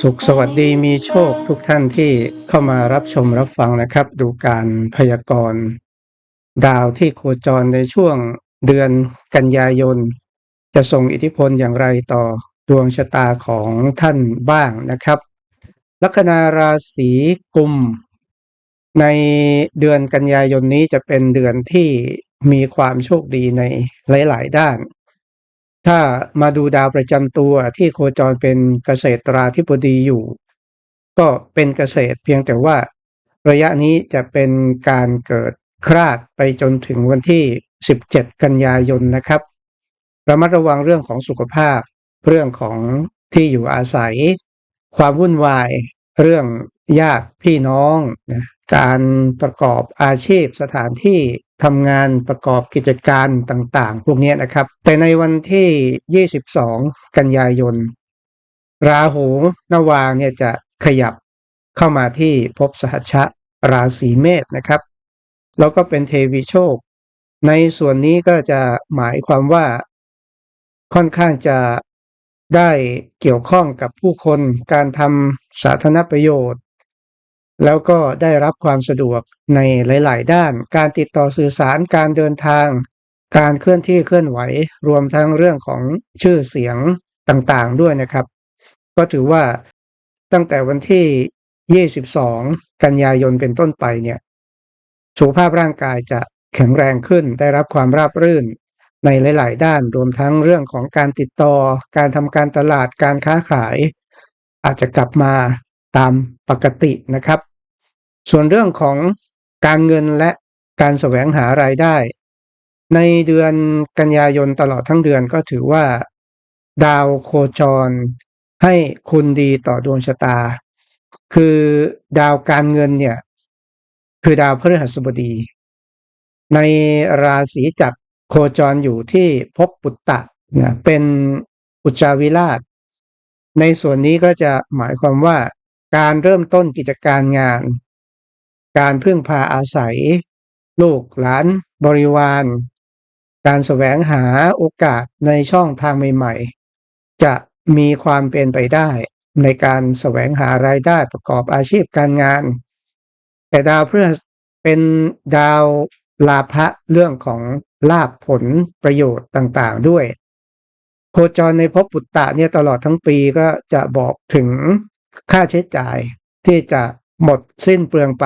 สุขสวัสดีมีโชคทุกท่านที่เข้ามารับชมรับฟังนะครับ ดูการพยากรณ์ดาวที่โคจรในช่วงเดือนกันยายน จะส่งอิทธิพลอย่างไรต่อดวงชะตาของท่านบ้างนะครับ ลัคนาราศีกุม ในเดือนกันยายนนี้จะเป็นเดือนที่มีความโชคดีในหลาย ๆ ด้าน ถ้ามาดูดาวประจำตัวที่โคจรเป็นเกษตราธิบดีอยู่ ก็เป็นเกษตรเพียงแต่ว่า ระยะนี้จะเป็นการเกิดคราดไปจนถึงวันที่ 17 กันยายนนะครับระมัดระวังเรื่องของสุขภาพ เรื่องของที่อยู่อาศัย ความวุ่นวาย เรื่อง ญาติพี่น้องนะการประกอบอาชีพสถานที่ทำงานประกอบกิจการต่างๆ พวกนี้นะครับ แต่ในวันที่ 22 กันยายน ราหูนวางเนี่ยจะขยับเข้ามาที่ภพสหชชะราศีเมษนะครับ แล้วก็เป็นเทวีโชค ในส่วนนี้ก็จะหมายความว่าค่อนข้างจะได้เกี่ยวข้องกับผู้คนการทำสาธารณประโยชน์ แล้วก็ได้รับความสะดวกในหลาย ๆ ด้าน การติดต่อสื่อสาร การเดินทาง การเคลื่อนที่เคลื่อนไหว รวมทั้งเรื่องของชื่อเสียงต่างๆ ด้วยนะครับ ก็ถือว่าตั้งแต่วันที่ 22 กันยายนเป็นต้นไปเนี่ย สุขภาพร่างกายจะแข็งแรงขึ้น ได้รับความราบรื่นในหลาย ๆ ด้าน รวมทั้งเรื่องของการติดต่อ การทำการตลาด การค้าขาย อาจจะกลับมาตามปกตินะครับ ส่วนเรื่องของการเงินและการแสวงหารายได้ ในเดือนกันยายนตลอดทั้งเดือนก็ถือว่า ดาวโคจร ให้คุณดีต่อดวงชะตา คือดาวการเงินเนี่ย คือดาวพฤหัสบดี ในราศีจักรโคจรอยู่ที่ภพปุตตะนะเป็นอุจจาวิราช ในส่วนนี้ก็จะหมายความว่าการเริ่มต้นกิจการงาน การพึ่งพาอาศัย ลูกหลาน บริวาร การแสวงหาโอกาสในช่องทางใหม่ๆ จะมีความเป็นไปได้ในการแสวงหารายได้ประกอบอาชีพการงาน แต่ดาวพฤหัสเป็นดาวลาภะเรื่องของลาภผลประโยชน์ต่างๆด้วย โคจรในภพปุตตะเนี่ยตลอดทั้งปีก็จะบอกถึงค่าใช้จ่ายที่จะหมดสิ้นเปลืองไป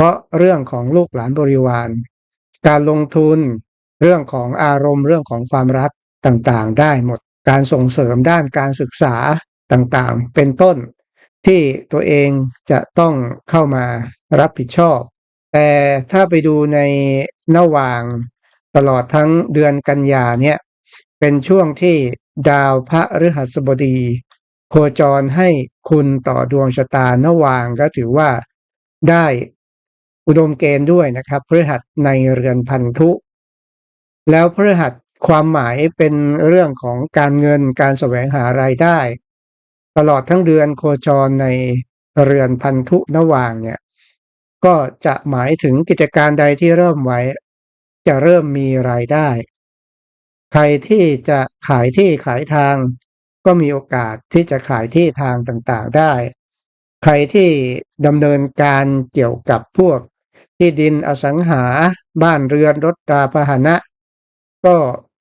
เพราะเรื่องของลูกหลานบริวาร การลงทุน เรื่องของอารมณ์เรื่องของความรักต่างๆ ได้หมดการส่งเสริมด้านการศึกษาต่างๆ เป็นต้น ที่ตัวเองจะต้องเข้ามารับผิดชอบ แต่ถ้าไปดูในระหว่างตลอดทั้งเดือนกันยาเนี่ยเป็นช่วงที่ดาวพระฤหัสบดี โคจรให้คุณต่อดวงชะตานวางก็ถือว่าได้ อุดมเกณฑ์ด้วยนะครับพฤหัสในเรือนพันธุ แล้วพฤหัสความหมายเป็นเรื่องของการเงินการแสวงหารายได้ ตลอดทั้งเดือนโคจรในเรือนพันธุนวางเนี่ยก็จะหมายถึงกิจการใดที่เริ่มไว้ จะเริ่มมีรายได้ ใครที่จะขายที่ขายทาง ก็มีโอกาสที่จะขายที่ทางต่างๆได้ ใครที่ดำเนินการเกี่ยวกับพวก ที่ดินอสังหา บ้านเรือนรถราพาหนะ ก็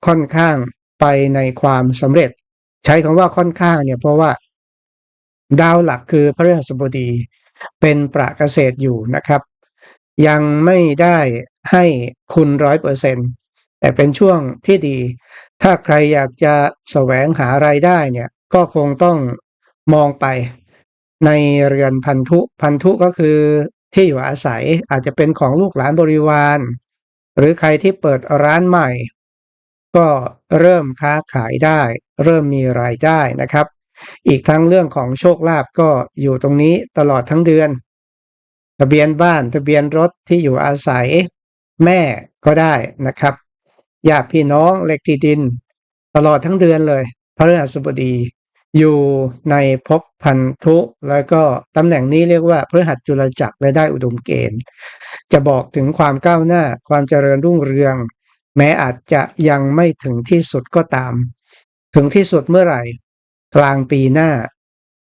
ค่อนข้างไปในความสำเร็จ ใช้คำว่าค่อนข้างเนี่ยเพราะว่าดาวหลักคือพระฤหัสบดีเป็นประเกษตรอยู่นะครับ ยังไม่ได้ให้คุณร้อยเปอร์เซ็นแต่เป็นช่วงที่ดี ถ้าใครอยากจะแสวงหารายได้เนี่ยก็คงต้องมองไปในเรือนพันธุ พันธุก็คือ ที่อยู่อาศัยอาจจะเป็นของลูกหลานบริวาร หรือใครที่เปิดร้านใหม่ ก็เริ่มค้าขายได้ เริ่มมีรายได้นะครับ อีกทั้งเรื่องของโชคลาภก็อยู่ตรงนี้ตลอดทั้งเดือน ทะเบียนบ้านทะเบียนรถที่อยู่อาศัย แม่ก็ได้นะครับญาติพี่น้องเลขที่ดิน ตลอดทั้งเดือนเลยพระฤหัสบดี อยู่ในภพพันธุ แล้วก็ตำแหน่งนี้เรียกว่าพฤหัสจุลจักรและได้อุดมเกณฑ์ จะบอกถึงความก้าวหน้าความเจริญรุ่งเรือง แม้อาจจะยังไม่ถึงที่สุดก็ตาม ถึงที่สุดเมื่อไหร่ กลางปีหน้า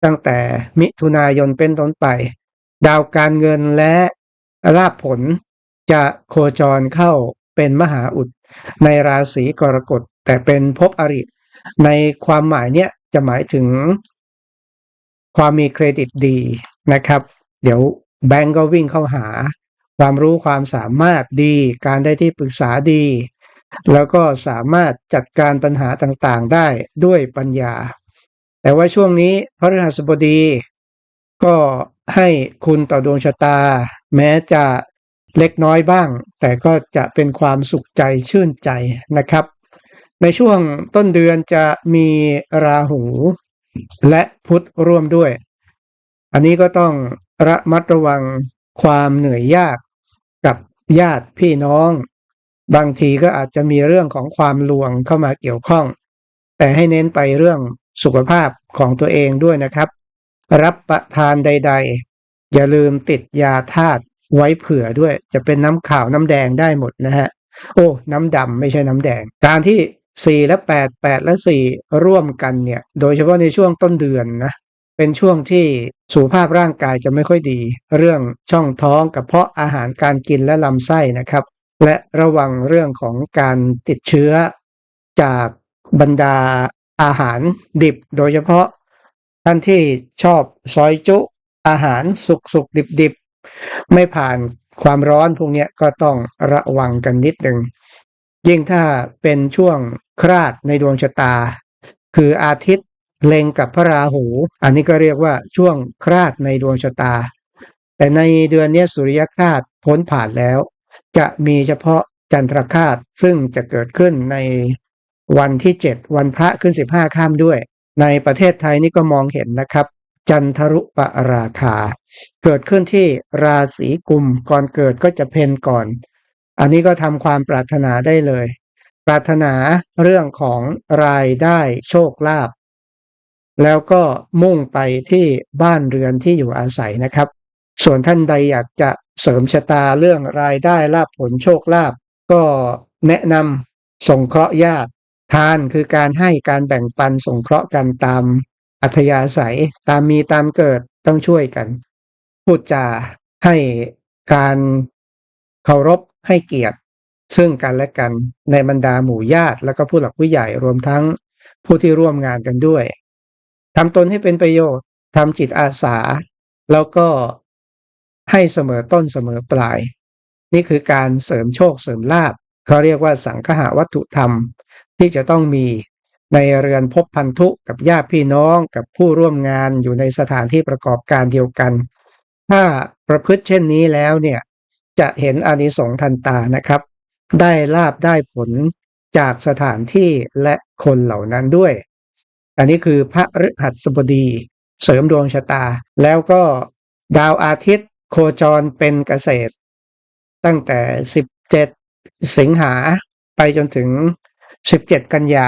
ตั้งแต่มิถุนายนเป็นต้นไป ดาวการเงินและลาภผลจะโคจรเข้าเป็นมหาอุดในราศีกรกฎแต่เป็นภพอริในความหมายเนี้ย จะหมายถึงความมีเครดิตดีนะครับ เดี๋ยวแบงก์ก็วิ่งเข้าหา ความรู้ความสามารถดี การได้ที่ปรึกษาดี แล้วก็สามารถจัดการปัญหาต่างๆได้ด้วยปัญญา แต่ว่าช่วงนี้พระฤหัสบดี ก็ให้คุณต่อดวงชะตา แม้จะเล็กน้อยบ้าง แต่ก็จะเป็นความสุขใจชื่นใจนะครับ ในช่วงต้นเดือนจะมีราหูและพุธร่วมด้วย อันนี้ก็ต้องระมัดระวังความเหนื่อยยากกับญาติพี่น้อง บางทีก็อาจจะมีเรื่องของความลวงเข้ามาเกี่ยวข้อง แต่ให้เน้นไปเรื่องสุขภาพของตัวเองด้วยนะครับ รับประทานใด ๆ อย่าลืมติดยาธาตุไว้เผื่อด้วย จะเป็นน้ำขาวน้ำแดงได้หมดนะฮะ โอ้ น้ำดำไม่ใช่น้ำแดง การที่ 4 และ 8 8 และ 4 ร่วมกันเนี่ย โดยเฉพาะในช่วงต้นเดือนนะ เป็นช่วงที่สุขภาพร่างกายจะไม่ค่อยดี เรื่องช่องท้องกับเพาะอาหารการกินและลำไส้นะครับ และระวังเรื่องของการติดเชื้อจากบรรดาอาหารดิบ โดยเฉพาะท่านที่ชอบซอยจุ อาหารสุกสุกดิบดิบไม่ผ่านความร้อนพวกนี้ก็ต้องระวังกันนิดหนึ่ง ยิ่งถ้าเป็นช่วงคราดในดวงชะตา คืออาทิตย์เล็งกับพระราหู อันนี้ก็เรียกว่าช่วงคราดในดวงชะตา แต่ในเดือนนี้สุริยคราดพ้นผ่านแล้ว จะมีเฉพาะจันทรคราดซึ่งจะเกิดขึ้นในวันที่ 7 วันพระขึ้น 15 ข้ามด้วย ในประเทศไทยนี่ก็มองเห็นนะครับ จันทรุปราคา เกิดขึ้นที่ราศีกุมก่อนเกิดก็จะเพนก่อน อันนี้ก็ทำความปรารถนาได้เลย ปรารถนาเรื่องของรายได้โชคลาภแล้วก็มุ่งไปที่บ้านเรือนที่อยู่อาศัยนะครับ ส่วนท่านใดอยากจะเสริมชะตาเรื่องรายได้ลาภผลโชคลาภก็แนะนำส่งเคราะห์ญาติ ทานคือการให้การแบ่งปันส่งเคราะห์กันตามอัธยาศัยตามมีตามเกิดต้องช่วยกัน พูดจาให้การเคารพ ให้เกียรติ ซึ่งกันและกันในบรรดาหมู่ญาติแล้วก็ผู้หลักผู้ใหญ่รวมทั้งผู้ที่ร่วมงานกันด้วยทำตนให้เป็นประโยชน์ทำจิตอาสา แล้วก็ให้เสมอต้นเสมอปลาย นี่คือการเสริมโชคเสริมลาภเขาเรียกว่าสังคหาวัตถุธรรม ที่จะต้องมีในเรือนพบพันธุกับญาติพี่น้องกับผู้ร่วมงานอยู่ในสถานที่ประกอบการเดียวกัน ถ้าประพฤติเช่นนี้แล้วเนี่ย จะเห็นอานิสงส์ทันตานะครับ ได้ลาบได้ผลจากสถานที่และคนเหล่านั้นด้วย อันนี้คือพระฤหัสบดี เสริมดวงชะตา แล้วก็ดาวอาทิตย์โคจรเป็นเกษตร ตั้งแต่ 17 สิงหาไปจนถึง 17 กันยา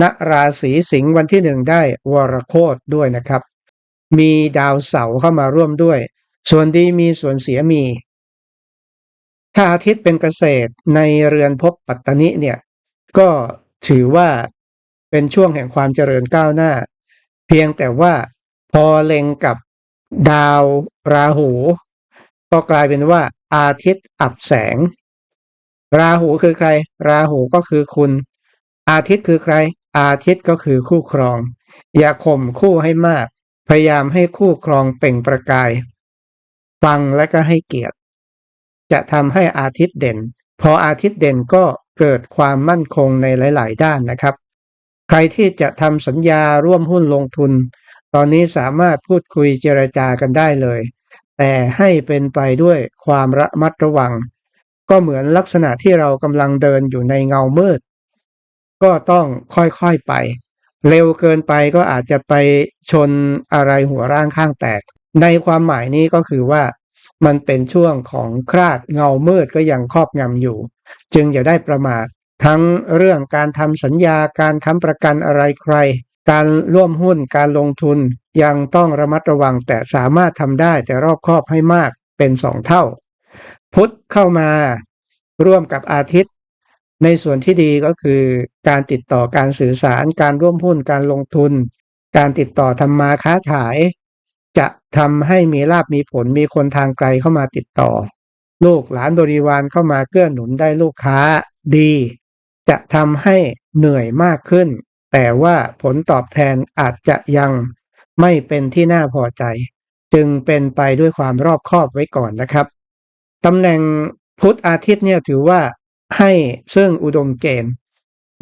ณราศีสิงห์วันที่หนึ่งได้วรโคตด้วยนะครับ มีดาวเสาร์เข้ามาร่วมด้วย ส่วนดีมีส่วนเสียมี ถ้าอาทิตย์เป็นเกษตรในเรือนภพปัตตนิเนี่ยก็ถือว่าเป็นช่วงแห่งความเจริญก้าวหน้า เพียงแต่ว่าพอเล็งกับดาวราหู ก็กลายเป็นว่าอาทิตย์อับแสง ราหูคือใคร ราหูก็คือคุณ อาทิตย์คือใคร อาทิตย์ก็คือคู่ครอง อย่าข่มคู่ให้มาก พยายามให้คู่ครองเปล่งประกาย ฟังและก็ให้เกียรติ จะทำให้อาทิตย์เด่น พออาทิตย์เด่นก็เกิดความมั่นคงในหลาย ๆ ด้านนะครับ ใครที่จะทำสัญญาร่วมหุ้นลงทุน ตอนนี้สามารถพูดคุยเจรจากันได้เลย แต่ให้เป็นไปด้วยความระมัดระวัง ก็เหมือนลักษณะที่เรากำลังเดินอยู่ในเงามืด ก็ต้องค่อย ๆ ไป เร็วเกินไปก็อาจจะไปชนอะไรหัวร่างข้างแตก ในความหมายนี้ก็คือว่า มันเป็นช่วงของคราดเงามืดก็ยังครอบงำอยู่ จึงอย่าได้ประมาททั้งเรื่องการทำสัญญาการค้ำประกันอะไรใคร การร่วมหุ้นการลงทุน ยังต้องระมัดระวังแต่สามารถทำได้แต่รอบครอบให้มากเป็นสองเท่า พุธเข้ามาร่วมกับอาทิตย์ ในส่วนที่ดีก็คือการติดต่อการสื่อสารการร่วมหุ้นการลงทุน การติดต่อทำมาค้าขาย จะทำให้มีลาบมีผลมีคนทางไกลเข้ามาติดต่อ ลูกหลานบริวารเข้ามาเกื้อหนุนได้ลูกค้าดี จะทำให้เหนื่อยมากขึ้น แต่ว่าผลตอบแทนอาจจะยังไม่เป็นที่น่าพอใจ จึงเป็นไปด้วยความรอบคอบไว้ก่อนนะครับตำแหน่งพุธอาทิตย์เนี่ยถือว่าให้ซึ่งอุดมเกณฑ์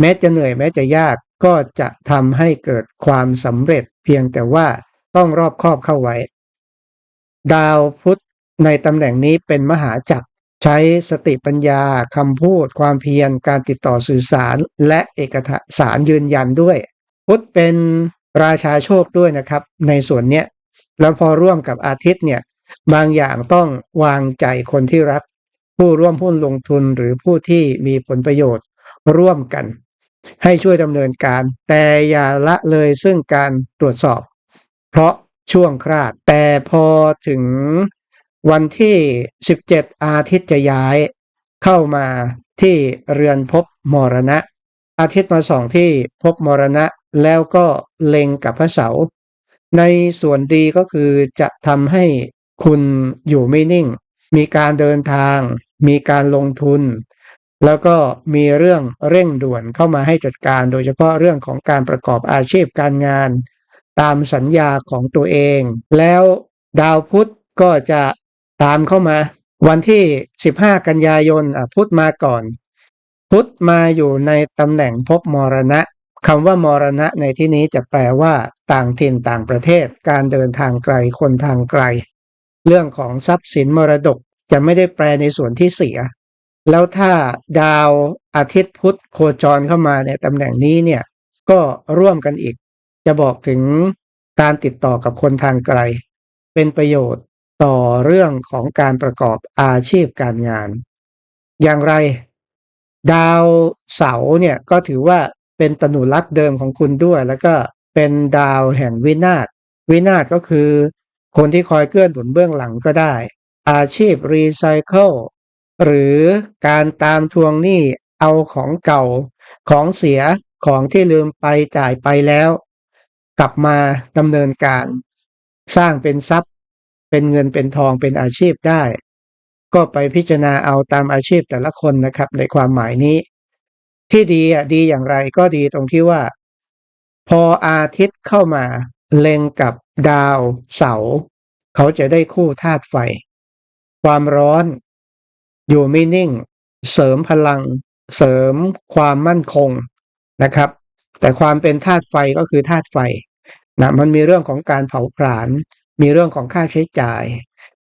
แม้จะเหนื่อยแม้จะยากก็จะทำให้เกิดความสำเร็จเพียงแต่ว่า ต้องรอบครอบเข้าไว้ ดาวพุธในตำแหน่งนี้เป็นมหาจักรใช้สติปัญญาคำพูด ความเพียรการติดต่อสื่อสาร และเอกสารยืนยันด้วย พุธเป็นราชาโชคด้วยนะครับ ในส่วนเนี้ยแล้วพอร่วมกับอาทิตย์เนี่ยบางอย่างต้องวางใจคนที่รัก ผู้ร่วมหุ้นลงทุนหรือผู้ที่มีผลประโยชน์ร่วมกัน ให้ช่วยดำเนินการ แต่อย่าละเลยซึ่งการตรวจสอบ เพราะช่วงคราด แต่พอถึงวันที่ 17 อาทิตย์จะย้าย เข้ามาที่เรือนภพมรณะ อาทิตย์มาสองที่ภพมรณะแล้วก็เล็งกับพระเสาร์ในส่วนดีก็คือจะทำให้คุณอยู่ไม่นิ่ง มีการเดินทาง มีการลงทุน แล้วก็มีเรื่องเร่งด่วนเข้ามาให้จัดการ โดยเฉพาะเรื่องของการประกอบอาชีพการงาน ตามสัญญาของตัวเอง แล้วดาวพุธก็จะตามเข้ามา วันที่ 15 กันยายนพุธมาก่อน พุธมาอยู่ในตำแหน่งภพมรณะคำว่ามรณะในที่นี้จะแปลว่า ต่างถิ่นต่างประเทศ การเดินทางไกลคนทางไกล เรื่องของทรัพย์สินมรดกจะไม่ได้แปลในส่วนที่เสีย แล้วถ้าดาวอาทิตย์พุธโคจรเข้ามาในตำแหน่งนี้เนี่ยก็ร่วมกันอีก จะบอกถึงการติดต่อกับคนทางไกล เป็นประโยชน์ต่อเรื่องของการประกอบอาชีพการงาน อย่างไร ดาวเสาเนี่ยก็ถือว่าเป็นตนุลักษ์เดิมของคุณด้วย แล้วก็เป็นดาวแห่งวินาศวินาศก็คือ คนที่คอยเกื้อหนุนเบื้องหลังก็ได้ อาชีพรีไซเคิลหรือการตามทวงหนี้เอาของเก่าของเสียของที่ลืมไปจ่ายไปแล้ว กลับมาดำเนินการ สร้างเป็นทรัพย์ เป็นเงินเป็นทองเป็นอาชีพได้ ก็ไปพิจารณาเอาตามอาชีพแต่ละคนนะครับ ในความหมายนี้ ที่ดีอะดีอย่างไรก็ดีตรงที่ว่า พออาทิตย์เข้ามาเล็งกับดาวเสาร์เขาจะได้คู่ธาตุไฟ ความร้อน อยู่ไม่นิ่ง เสริมพลัง เสริมความมั่นคงนะครับ แต่ความเป็นธาตุไฟก็คือธาตุไฟ นะมันมีเรื่องของการเผาผลาญมีเรื่องของค่าใช้จ่าย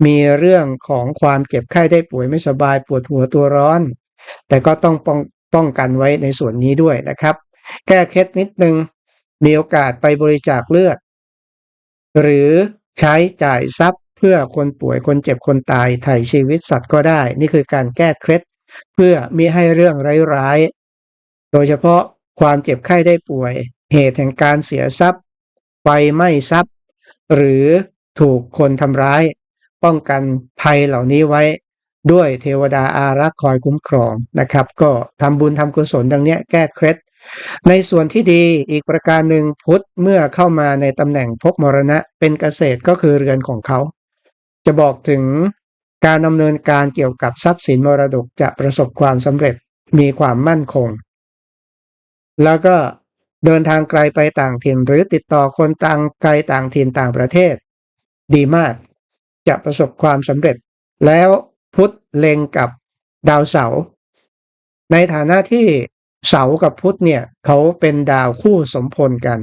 มีเรื่องของความเจ็บไข้ได้ป่วยไม่สบายปวดหัวตัวร้อน แต่ก็ต้องป้องป้องกันไว้ในส่วนนี้ด้วยนะครับ แก้เคล็ดนิดนึงมีโอกาสไปบริจาคเลือด หรือใช้จ่ายทรัพย์เพื่อคนป่วยคนเจ็บคนตายไถ่ชีวิตสัตว์ก็ได้ นี่คือการแก้เคล็ดเพื่อมิให้เรื่องร้ายๆโดยเฉพาะความเจ็บไข้ได้ป่วย เหตุแห่งการเสียทรัพย์ ไฟไหม้ทรัพย์ หรือถูกคนทำร้าย ป้องกันภัยเหล่านี้ไว้ ด้วยเทวดาอารักษ์คอยคุ้มครองนะครับ ก็ทำบุญทำกุศลดังเนี้ยแก้เคล็ดในส่วนที่ดีอีกประการหนึ่งพุทธเมื่อเข้ามาในตำแหน่งพบมรณะเป็นเกษตรก็คือเรือนของเขา จะบอกถึงการดำเนินการเกี่ยวกับทรัพย์สินมรดกจะประสบความสำเร็จมีความมั่นคง แล้วก็ เดินทางไกลไปต่างถิ่นหรือติดต่อคนต่างไกลต่างถิ่นต่างประเทศ ดีมาก จะประสบความสำเร็จ แล้วพุธเล็งกับดาวเสาร์ในฐานะที่เสาร์กับพุธเนี่ยเขาเป็นดาวคู่สมพลกัน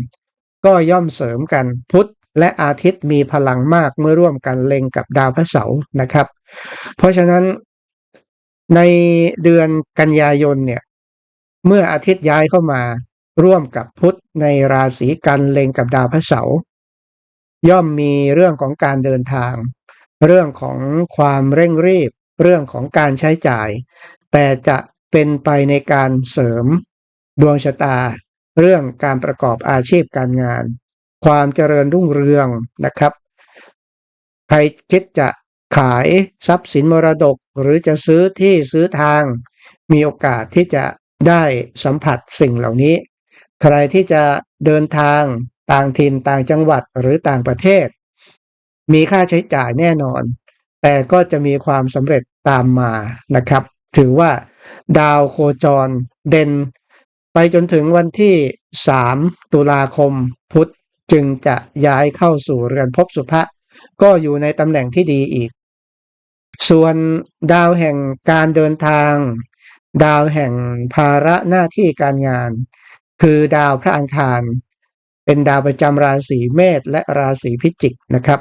ก็ย่อมเสริมกันพุธและอาทิตย์มีพลังมากเมื่อร่วมกันเล็งกับดาวพระเสาร์นะครับ เพราะฉะนั้นในเดือนกันยายนเนี่ย เมื่ออาทิตย์ย้ายเข้ามา ร่วมกับพุธในราศีกันเล็งกับดาวพระเสาร์ย่อมมีเรื่องของการเดินทาง เรื่องของความเร่งรีบ เรื่องของการใช้จ่าย แต่จะเป็นไปในการเสริม ดวงชะตา เรื่องการประกอบอาชีพการงาน ความเจริญรุ่งเรืองนะครับ ใครคิดจะขายทรัพย์สินมรดกหรือจะซื้อที่ซื้อทาง มีโอกาสที่จะได้สัมผัสสิ่งเหล่านี้ ใครที่จะเดินทางต่างถิ่นต่างจังหวัดหรือต่างประเทศ มีค่าใช้จ่ายแน่นอน แต่ก็จะมีความสำเร็จตามมานะครับ ถือว่าดาวโคจรเด่นไปจนถึงวันที่ 3 ตุลาคมพุธจึงจะย้ายเข้าสู่เรือนภพสุภะก็อยู่ในตำแหน่งที่ดีอีก ส่วนดาวแห่งการเดินทาง ดาวแห่งภาระหน้าที่การงาน คือดาวพระอังคาร เป็นดาวประจำราศีเมษและราศีพิจิกนะครับ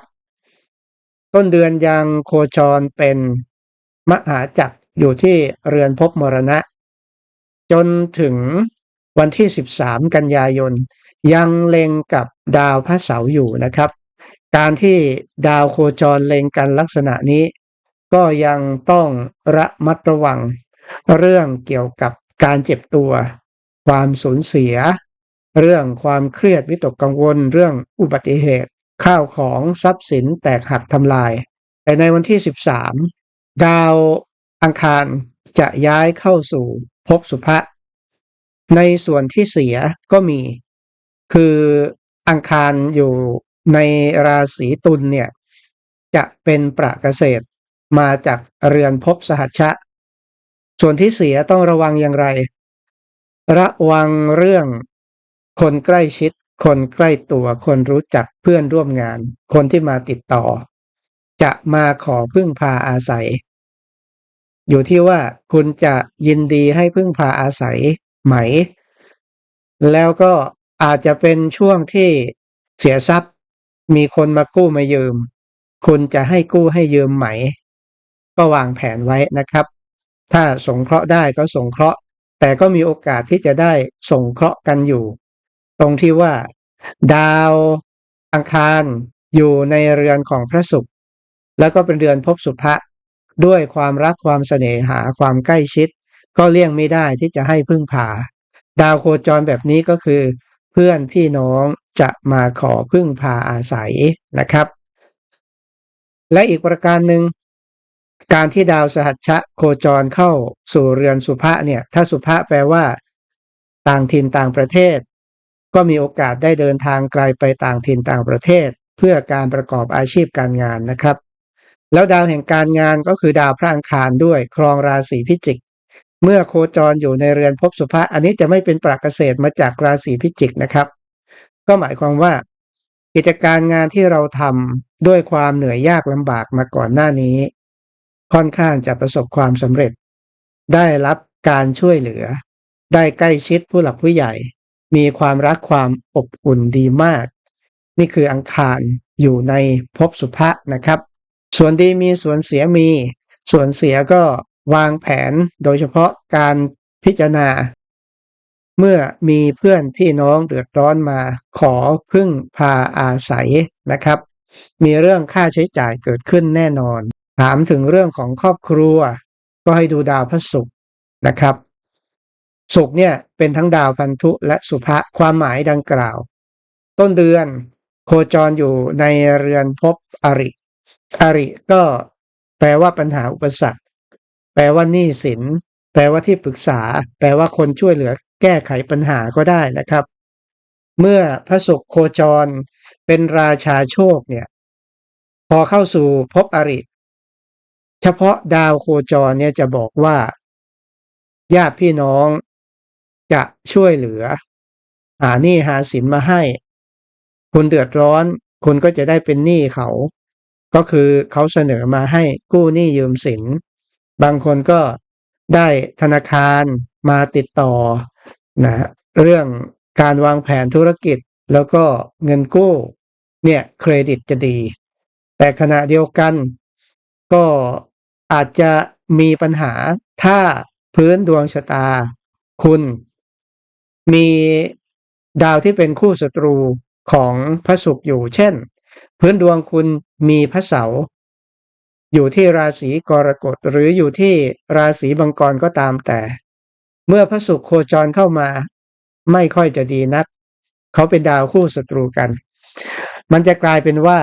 ต้นเดือนยังโคจรเป็นมหาจักรอยู่ที่เรือนภพมรณะ จนถึงวันที่ 13 กันยายน ยังเล็งกับดาวพระเสาร์อยู่นะครับ การที่ดาวโคจรเล็งกันลักษณะนี้ ก็ยังต้องระมัดระวังเรื่องเกี่ยวกับการเจ็บตัว ความสูญเสีย เรื่องความเครียดวิตกกังวล เรื่องอุบัติเหตุ ข้าวของทรัพย์สินแตกหักทำลาย แต่ในวันที่ 13 ดาวอังคารจะย้ายเข้าสู่ภพสุภะในส่วนที่เสียก็มี คืออังคารอยู่ในราศีตุลเนี่ย จะเป็นประเกษตรมาจากเรือนภพสหัชชะ ส่วนที่เสียต้องระวังอย่างไร ระวังเรื่องคนใกล้ชิด คนใกล้ตัว คนรู้จักเพื่อนร่วมงาน คนที่มาติดต่อ จะมาขอพึ่งพาอาศัย อยู่ที่ว่าคุณจะยินดีให้พึ่งพาอาศัยไหม แล้วก็อาจจะเป็นช่วงที่เสียทรัพย์ มีคนมากู้มายืม คุณจะให้กู้ให้ยืมไหม ก็วางแผนไว้นะครับ ถ้าสงเคราะห์ได้ก็สงเคราะห์ แต่ก็มีโอกาสที่จะได้ส่งเคราะห์กันอยู่ ตรงที่ว่า ดาวอังคารอยู่ในเรือนของพระศุกร์แล้วก็เป็นเรือนภพสุภะด้วยความรักความเสน่หาความใกล้ชิด ก็เลี่ยงไม่ได้ที่จะให้พึ่งพาดาวโคจรแบบนี้ก็คือ เพื่อนพี่น้องจะมาขอพึ่งพาอาศัยนะครับ และอีกประการหนึ่ง การที่ดาวสหัชชะโคจรเข้าสู่เรือนสุภะเนี่ย ถ้าสุภะแปลว่า ต่างถิ่นต่างประเทศ ก็มีโอกาสได้เดินทางไกลไปต่างถิ่นต่างประเทศ เพื่อการประกอบอาชีพการงานนะครับ แล้วดาวแห่งการงานก็คือดาวพระอังคารด้วยครองราศีพิจิก เมื่อโคจรอยู่ในเรือนภพสุภะอันนี้จะไม่เป็นปรากเกษตรมาจากราศีพิจิกนะครับ ก็หมายความว่า กิจการงานที่เราทำด้วยความเหนื่อยยากลำบากมาก่อนหน้านี้ ค่อนข้างจะประสบความสำเร็จ ได้รับการช่วยเหลือ ได้ใกล้ชิดผู้หลักผู้ใหญ่ มีความรักความอบอุ่นดีมาก นี่คืออังคารอยู่ในภพสุภะนะครับ ส่วนดีมีส่วนเสียมี ส่วนเสียก็วางแผนโดยเฉพาะการพิจารณา เมื่อมีเพื่อนพี่น้องเดือดร้อนมาขอพึ่งพาอาศัยนะครับ มีเรื่องค่าใช้จ่ายเกิดขึ้นแน่นอน ถามถึงเรื่องของครอบครัว ก็ให้ดูดาวพระศุกร์นะครับศุกร์เนี่ยเป็นทั้งดาวพันธุและสุภะความหมายดังกล่าว ต้นเดือนโคจรอยู่ในเรือนภพอริ อริก็แปลว่าปัญหาอุปสรรค แปลว่าหนี้สิน แปลว่าที่ปรึกษา แปลว่าคนช่วยเหลือแก้ไขปัญหาก็ได้นะครับ เมื่อพระศุกร์โคจรเป็นราชาโชคเนี่ย พอเข้าสู่ภพอริ เฉพาะดาวโคจรเนี่ยจะบอกว่า ญาติพี่น้องจะช่วยเหลือ หาหนี้หาสินมาให้ คุณเดือดร้อน คุณก็จะได้เป็นหนี้เขา ก็คือเขาเสนอมาให้กู้หนี้ยืมสิน บางคนก็ได้ธนาคารมาติดต่อนะเรื่องการวางแผนธุรกิจแล้วก็เงินกู้เนี่ยเครดิตจะดี แต่ขณะเดียวกันก็ อาจจะมีปัญหาถ้าพื้นดวงชะตา คุณมีดาวที่เป็นคู่ศัตรูของพระศุกร์อยู่ เช่น พื้นดวงคุณมีพระเสาร์อยู่ที่ราศีกรกฎหรืออยู่ที่ราศีมังกรก็ตามแต่ เมื่อพระศุกร์โคจรเข้ามา ไม่ค่อยจะดีนัก เขาเป็นดาวคู่ศัตรูกัน มันจะกลายเป็นว่า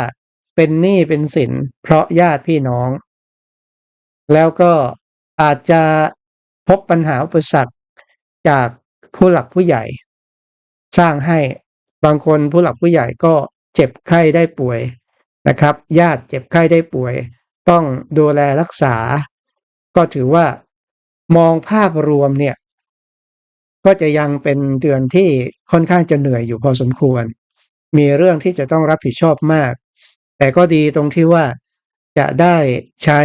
เป็นหนี้เป็นสินเพราะญาติพี่น้อง แล้วก็อาจจะพบปัญหาอุปสรรคจากผู้หลักผู้ใหญ่ สร้างให้บางคนผู้หลักผู้ใหญ่ก็เจ็บไข้ได้ป่วยนะครับ ญาติเจ็บไข้ได้ป่วย ต้องดูแลรักษา ก็ถือว่ามองภาพรวมเนี่ย ก็จะยังเป็นเดือนที่ค่อนข้างจะเหนื่อยอยู่พอสมควร มีเรื่องที่จะต้องรับผิดชอบมาก แต่ก็ดีตรงที่ว่า จะได้ใช้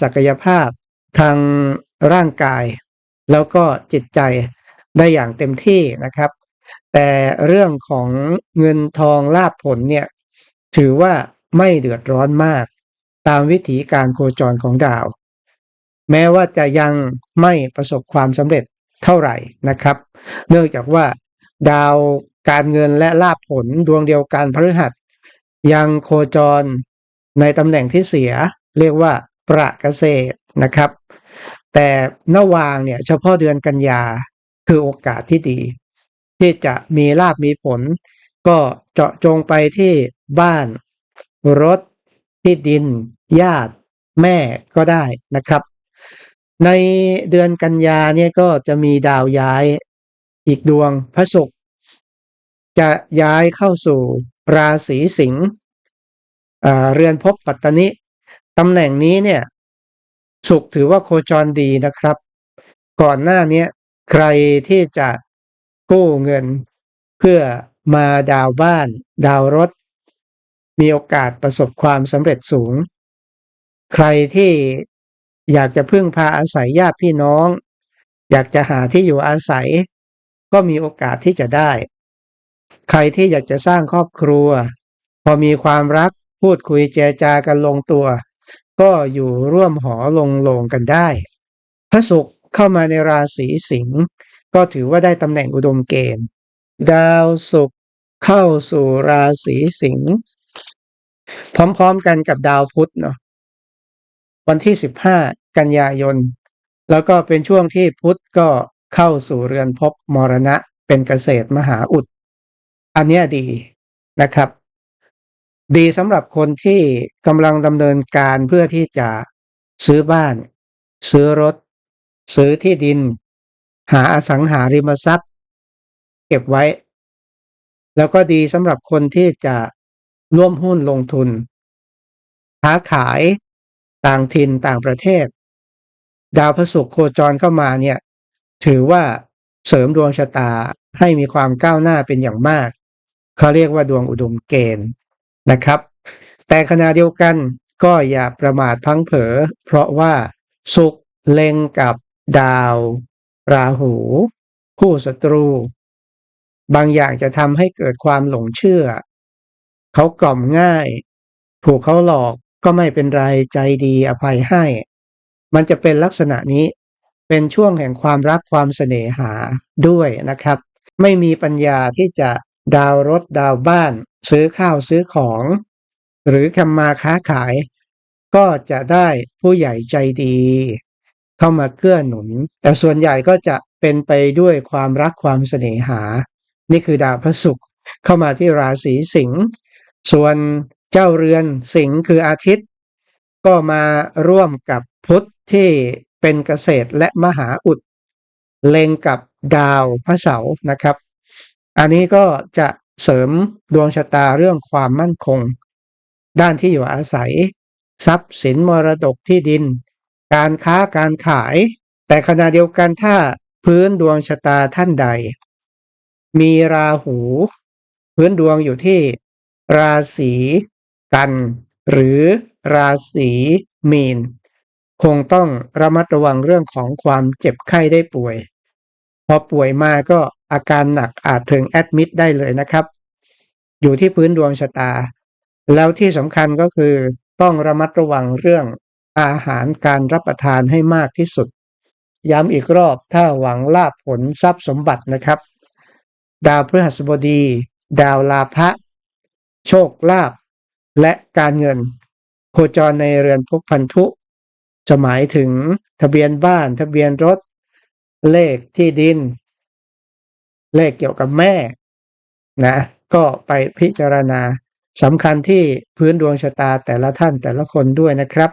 ศักยภาพทางร่างกาย แล้วก็จิตใจได้อย่างเต็มที่นะครับ แต่เรื่องของเงินทองลาภผลเนี่ยถือว่าไม่เดือดร้อนมาก ตามวิถีการโคจรของดาว แม้ว่าจะยังไม่ประสบความสำเร็จเท่าไหร่นะครับ เนื่องจากว่าดาวการเงินและลาภผลดวงเดียวกันพฤหัส ยังโคจร ในตำแหน่งที่เสียเรียกว่าประเกษตรนะครับ แต่นวางเนี่ยเฉพาะเดือนกันยาคือโอกาสที่ดี ที่จะมีลาบมีผล ก็เจาะจงไปที่บ้าน รถ ที่ดิน ญาติ แม่ก็ได้นะครับ ในเดือนกันยาเนี่ยก็จะมีดาวย้ายอีกดวงพระศุกร์จะย้ายเข้าสู่ราศีสิงห์ เรือนภพปัตตนิตำแหน่งนี้เนี่ยสุขถือว่าโคจรดีนะครับ ก่อนหน้าเนี้ยใครที่จะกู้เงินเพื่อมาดาวบ้าน ดาวรถ มีโอกาสประสบความสำเร็จสูง ใครที่อยากจะพึ่งพาอาศัยญาติพี่น้อง อยากจะหาที่อยู่อาศัย ก็มีโอกาสที่จะได้ ใครที่อยากจะสร้างครอบครัว พอมีความรัก พูดคุยเจรจากันลงตัว ก็อยู่ร่วมหอลงโลงกันได้ พระศุกร์เข้ามาในราศีสิงห์ก็ถือว่าได้ตำแหน่งอุดมเกณฑ์ ดาวศุกร์เข้าสู่ราศีสิงห์พร้อมๆกันกับดาวพุธเนาะวันที่ 15 กันยายน แล้วก็เป็นช่วงที่พุธก็เข้าสู่เรือนภพมรณะเป็นเกษตรมหาอุด อันนี้ดีนะครับ ดีสำหรับคนที่กำลังดำเนินการเพื่อที่จะซื้อบ้าน ซื้อรถ ซื้อที่ดิน หาอสังหาริมทรัพย์ เก็บไว้ แล้วก็ดีสำหรับคนที่จะร่วมหุ้นลงทุน ค้าขายต่างถิ่นต่างประเทศ ดาวพระศุกร์โคจรเข้ามาเนี่ย ถือว่าเสริมดวงชะตาให้มีความก้าวหน้าเป็นอย่างมาก เขาเรียกว่าดวงอุดมเกณฑ์ นะครับ แต่ขณะเดียวกันก็อย่าประมาทพังเผลอเพราะว่าสุขเล็งกับดาว ราหู คู่ศัตรู บางอย่างจะทำให้เกิดความหลงเชื่อ เขากล่อมง่าย ถูกเขาหลอกก็ไม่เป็นไรใจดีอภัยให้ มันจะเป็นลักษณะนี้เป็นช่วงแห่งความรักความเสน่หาด้วยนะครับ ไม่มีปัญญาที่จะดาวรถดาวบ้าน ซื้อข้าวซื้อของ หรือทำมาค้าขาย ก็จะได้ผู้ใหญ่ใจดี เข้ามาเกื้อหนุน แต่ส่วนใหญ่ก็จะเป็นไปด้วยความรักความเสน่หา นี่คือดาวพระศุกร์เข้ามาที่ราศีสิงห์ส่วนเจ้าเรือนสิงห์คืออาทิตย์ ก็มาร่วมกับพุธที่เป็นเกษตรและมหาอุด เล็งกับดาวพระเสาร์นะครับ อันนี้ก็จะ เสริมดวงชะตาเรื่องความมั่นคง ด้านที่อยู่อาศัย ทรัพย์สินมรดกที่ดิน การค้าการขาย แต่ขณะเดียวกันถ้าพื้นดวงชะตาท่านใด มีราหู พื้นดวงอยู่ที่ ราศีกัน หรือราศีมีน คงต้องระมัดระวังเรื่องของความเจ็บไข้ได้ป่วย พอป่วยมาก็ อาการหนักอาจถึงแอดมิดได้เลยนะครับ อยู่ที่พื้นดวงชะตา แล้วที่สำคัญก็คือต้องระมัดระวังเรื่องอาหารการรับประทานให้มากที่สุด ย้ำอีกรอบถ้าหวังลาบผลทรัพย์สมบัตินะครับ ดาวพฤหัสบดี ดาวลาภะโชคลาภและการเงิน โคจรในเรือนภพพันธุจะหมายถึงทะเบียนบ้านทะเบียนรถ เลขที่ดิน เลขเกี่ยวกับแม่นะ ก็ไปพิจารณาสำคัญที่พื้นดวงชะตาแต่ละท่านแต่ละคนด้วยนะครับ